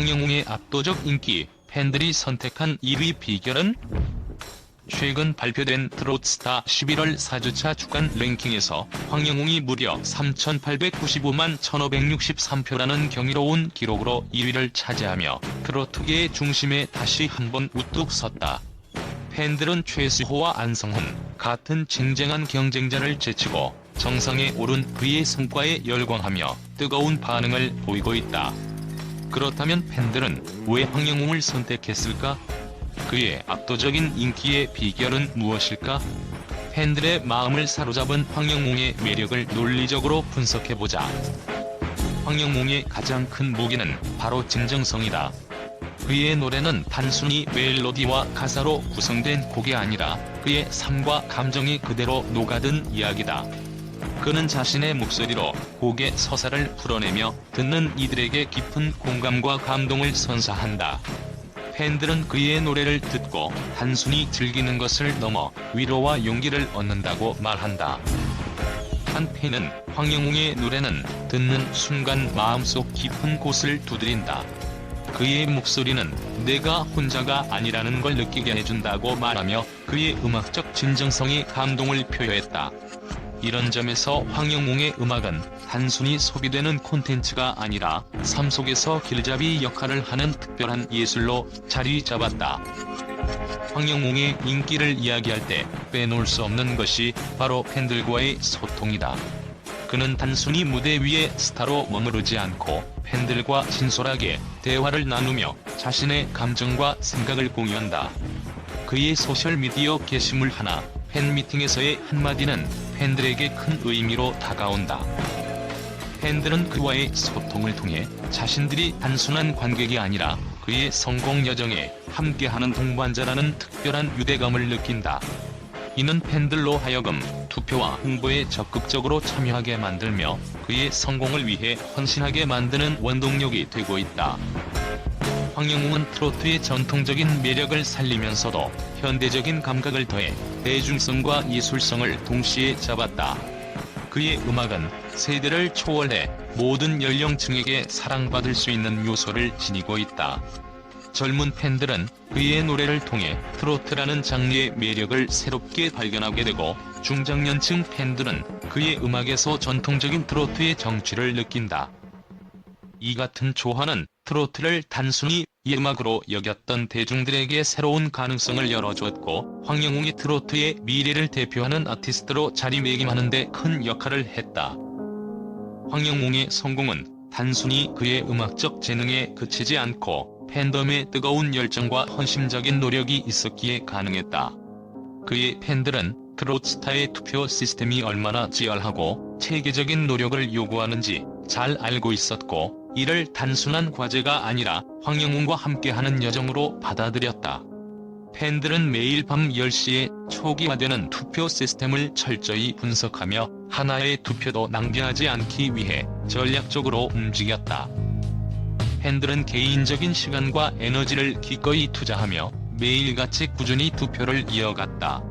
황영웅의 압도적 인기, 팬들이 선택한 1위 비결은? 최근 발표된 트롯스타 11월 4주차 주간 랭킹에서 황영웅이 무려 3,895만 1,563표라는 경이로운 기록으로 1위를 차지하며 트로트계의 중심에 다시 한번 우뚝 섰다. 팬들은 최수호와 안성훈 같은 쟁쟁한 경쟁자를 제치고 정상에 오른 그의 성과에 열광하며 뜨거운 반응을 보이고 있다. 그렇다면 팬들은 왜 황영웅을 선택했을까? 그의 압도적인 인기의 비결은 무엇일까? 팬들의 마음을 사로잡은 황영웅의 매력을 논리적으로 분석해보자. 황영웅의 가장 큰 무기는 바로 진정성이다. 그의 노래는 단순히 멜로디와 가사로 구성된 곡이 아니라 그의 삶과 감정이 그대로 녹아든 이야기다. 그는 자신의 목소리로 곡의 서사를 풀어내며 듣는 이들에게 깊은 공감과 감동을 선사한다. 팬들은 그의 노래를 듣고 단순히 즐기는 것을 넘어 위로와 용기를 얻는다고 말한다. 한 팬은 황영웅의 노래는 듣는 순간 마음속 깊은 곳을 두드린다. 그의 목소리는 내가 혼자가 아니라는 걸 느끼게 해준다고 말하며 그의 음악적 진정성이 감동을 표현했다. 이런 점에서 황영웅의 음악은 단순히 소비되는 콘텐츠가 아니라 삶 속에서 길잡이 역할을 하는 특별한 예술로 자리 잡았다. 황영웅의 인기를 이야기할 때 빼놓을 수 없는 것이 바로 팬들과의 소통이다. 그는 단순히 무대 위의 스타로 머무르지 않고 팬들과 진솔하게 대화를 나누며 자신의 감정과 생각을 공유한다. 그의 소셜미디어 게시물 하나, 팬미팅에서의 한마디는 팬들에게 큰 의미로 다가온다. 팬들은 그와의 소통을 통해 자신들이 단순한 관객이 아니라 그의 성공 여정에 함께하는 동반자라는 특별한 유대감을 느낀다. 이는 팬들로 하여금 투표와 홍보에 적극적으로 참여하게 만들며 그의 성공을 위해 헌신하게 만드는 원동력이 되고 있다. 황영웅은 트로트의 전통적인 매력을 살리면서도 현대적인 감각을 더해 대중성과 예술성을 동시에 잡았다. 그의 음악은 세대를 초월해 모든 연령층에게 사랑받을 수 있는 요소를 지니고 있다. 젊은 팬들은 그의 노래를 통해 트로트라는 장르의 매력을 새롭게 발견하게 되고 중장년층 팬들은 그의 음악에서 전통적인 트로트의 정취를 느낀다. 이 같은 조화는 트로트를 단순히 이 음악으로 여겼던 대중들에게 새로운 가능성을 열어주었고 황영웅이 트로트의 미래를 대표하는 아티스트로 자리매김하는 데 큰 역할을 했다. 황영웅의 성공은 단순히 그의 음악적 재능에 그치지 않고 팬덤의 뜨거운 열정과 헌신적인 노력이 있었기에 가능했다. 그의 팬들은 트로트스타의 투표 시스템이 얼마나 치열하고 체계적인 노력을 요구하는지 잘 알고 있었고 이를 단순한 과제가 아니라 황영웅과 함께하는 여정으로 받아들였다. 팬들은 매일 밤 10시에 초기화되는 투표 시스템을 철저히 분석하며 하나의 투표도 낭비하지 않기 위해 전략적으로 움직였다. 팬들은 개인적인 시간과 에너지를 기꺼이 투자하며 매일같이 꾸준히 투표를 이어갔다.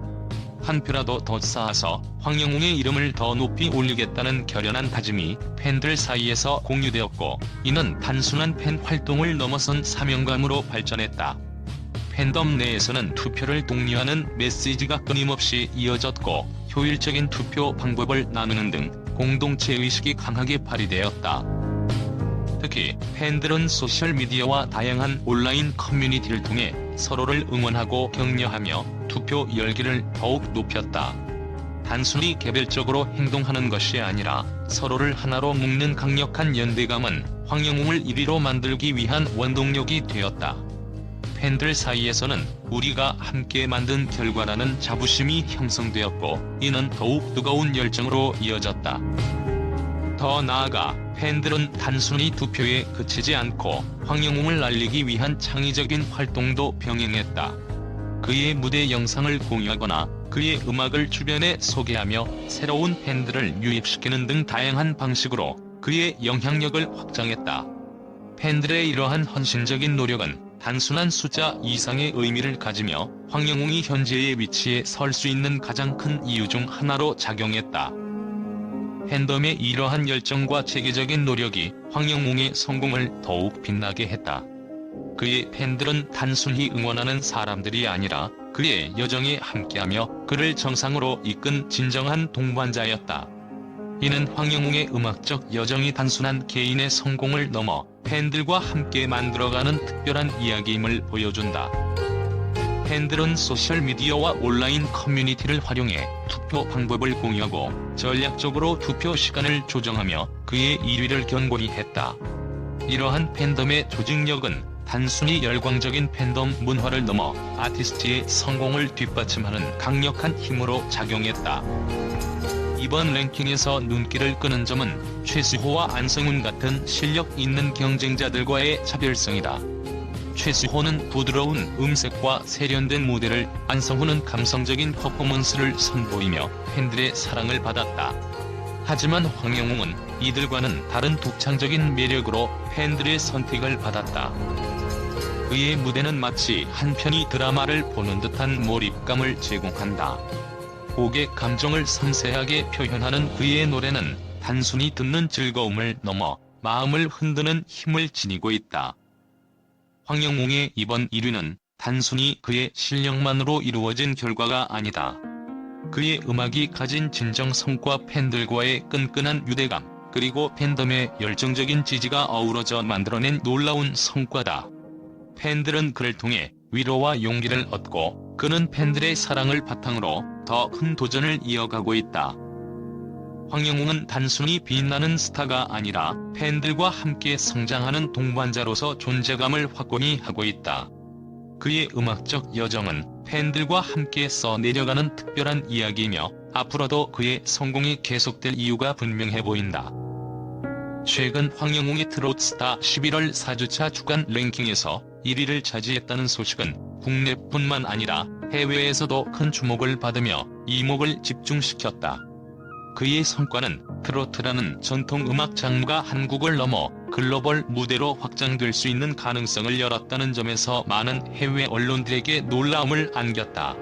한 표라도 더 쌓아서 황영웅의 이름을 더 높이 올리겠다는 결연한 다짐이 팬들 사이에서 공유되었고 이는 단순한 팬 활동을 넘어선 사명감으로 발전했다. 팬덤 내에서는 투표를 독려하는 메시지가 끊임없이 이어졌고 효율적인 투표 방법을 나누는 등 공동체 의식이 강하게 발휘되었다. 특히 팬들은 소셜미디어와 다양한 온라인 커뮤니티를 통해 서로를 응원하고 격려하며 투표 열기를 더욱 높였다. 단순히 개별적으로 행동하는 것이 아니라 서로를 하나로 묶는 강력한 연대감은 황영웅을 1위로 만들기 위한 원동력이 되었다. 팬들 사이에서는 우리가 함께 만든 결과라는 자부심이 형성되었고 이는 더욱 뜨거운 열정으로 이어졌다. 더 나아가 팬들은 단순히 투표에 그치지 않고 황영웅을 알리기 위한 창의적인 활동도 병행했다. 그의 무대 영상을 공유하거나 그의 음악을 주변에 소개하며 새로운 팬들을 유입시키는 등 다양한 방식으로 그의 영향력을 확장했다. 팬들의 이러한 헌신적인 노력은 단순한 숫자 이상의 의미를 가지며 황영웅이 현재의 위치에 설 수 있는 가장 큰 이유 중 하나로 작용했다. 팬덤의 이러한 열정과 체계적인 노력이 황영웅의 성공을 더욱 빛나게 했다. 그의 팬들은 단순히 응원하는 사람들이 아니라 그의 여정에 함께하며 그를 정상으로 이끈 진정한 동반자였다. 이는 황영웅의 음악적 여정이 단순한 개인의 성공을 넘어 팬들과 함께 만들어가는 특별한 이야기임을 보여준다. 팬들은 소셜미디어와 온라인 커뮤니티를 활용해 투표 방법을 공유하고 전략적으로 투표 시간을 조정하며 그의 1위를 견고히 했다. 이러한 팬덤의 조직력은 단순히 열광적인 팬덤 문화를 넘어 아티스트의 성공을 뒷받침하는 강력한 힘으로 작용했다. 이번 랭킹에서 눈길을 끄는 점은 최수호와 안성훈 같은 실력 있는 경쟁자들과의 차별성이다. 최수호는 부드러운 음색과 세련된 무대를, 안성훈은 감성적인 퍼포먼스를 선보이며 팬들의 사랑을 받았다. 하지만 황영웅은 이들과는 다른 독창적인 매력으로 팬들의 선택을 받았다. 그의 무대는 마치 한 편의 드라마를 보는 듯한 몰입감을 제공한다. 곡의 감정을 섬세하게 표현하는 그의 노래는 단순히 듣는 즐거움을 넘어 마음을 흔드는 힘을 지니고 있다. 황영웅의 이번 1위는 단순히 그의 실력만으로 이루어진 결과가 아니다. 그의 음악이 가진 진정성과 팬들과의 끈끈한 유대감, 그리고 팬덤의 열정적인 지지가 어우러져 만들어낸 놀라운 성과다. 팬들은 그를 통해 위로와 용기를 얻고 그는 팬들의 사랑을 바탕으로 더 큰 도전을 이어가고 있다. 황영웅은 단순히 빛나는 스타가 아니라 팬들과 함께 성장하는 동반자로서 존재감을 확고히 하고 있다. 그의 음악적 여정은 팬들과 함께 써 내려가는 특별한 이야기이며 앞으로도 그의 성공이 계속될 이유가 분명해 보인다. 최근 황영웅의 트로트스타 11월 4주차 주간 랭킹에서 1위를 차지했다는 소식은 국내뿐만 아니라 해외에서도 큰 주목을 받으며 이목을 집중시켰다. 그의 성과는 트로트라는 전통 음악 장르가 한국을 넘어 글로벌 무대로 확장될 수 있는 가능성을 열었다는 점에서 많은 해외 언론들에게 놀라움을 안겼다.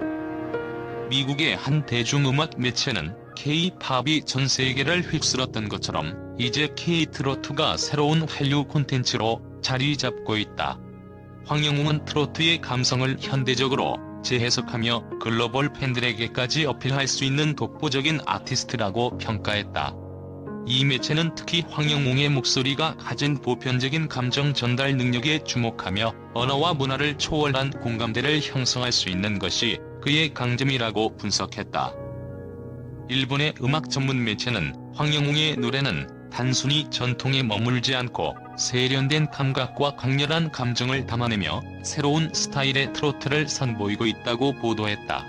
미국의 한 대중음악 매체는 K-팝이 전 세계를 휩쓸었던 것처럼 이제 K-트로트가 새로운 한류 콘텐츠로 자리 잡고 있다. 황영웅은 트로트의 감성을 현대적으로 재해석하며 글로벌 팬들에게까지 어필할 수 있는 독보적인 아티스트라고 평가했다. 이 매체는 특히 황영웅의 목소리가 가진 보편적인 감정 전달 능력에 주목하며 언어와 문화를 초월한 공감대를 형성할 수 있는 것이 그의 강점이라고 분석했다. 일본의 음악 전문 매체는 황영웅의 노래는 단순히 전통에 머물지 않고 세련된 감각과 강렬한 감정을 담아내며 새로운 스타일의 트로트를 선보이고 있다고 보도했다.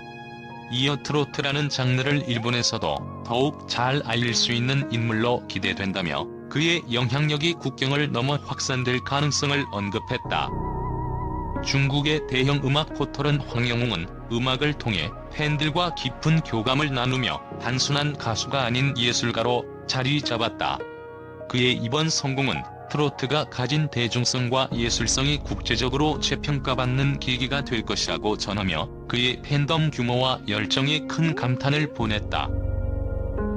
이어 트로트라는 장르를 일본에서도 더욱 잘 알릴 수 있는 인물로 기대된다며 그의 영향력이 국경을 넘어 확산될 가능성을 언급했다. 중국의 대형 음악 포털은 황영웅은 음악을 통해 팬들과 깊은 교감을 나누며 단순한 가수가 아닌 예술가로 자리 잡았다. 그의 이번 성공은 트로트가 가진 대중성과 예술성이 국제적으로 재평가받는 계기가 될 것이라고 전하며 그의 팬덤 규모와 열정에 큰 감탄을 보냈다.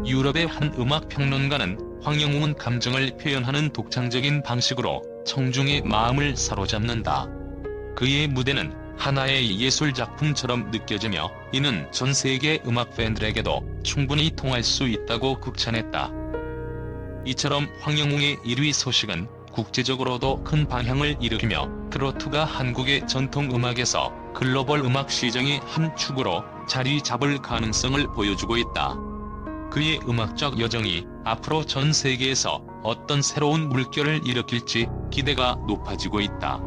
유럽의 한 음악 평론가는 황영웅은 감정을 표현하는 독창적인 방식으로 청중의 마음을 사로잡는다. 그의 무대는 하나의 예술 작품처럼 느껴지며 이는 전 세계 음악 팬들에게도 충분히 통할 수 있다고 극찬했다. 이처럼 황영웅의 1위 소식은 국제적으로도 큰 방향을 일으키며 트로트가 한국의 전통 음악에서 글로벌 음악 시장의 한 축으로 자리 잡을 가능성을 보여주고 있다. 그의 음악적 여정이 앞으로 전 세계에서 어떤 새로운 물결을 일으킬지 기대가 높아지고 있다.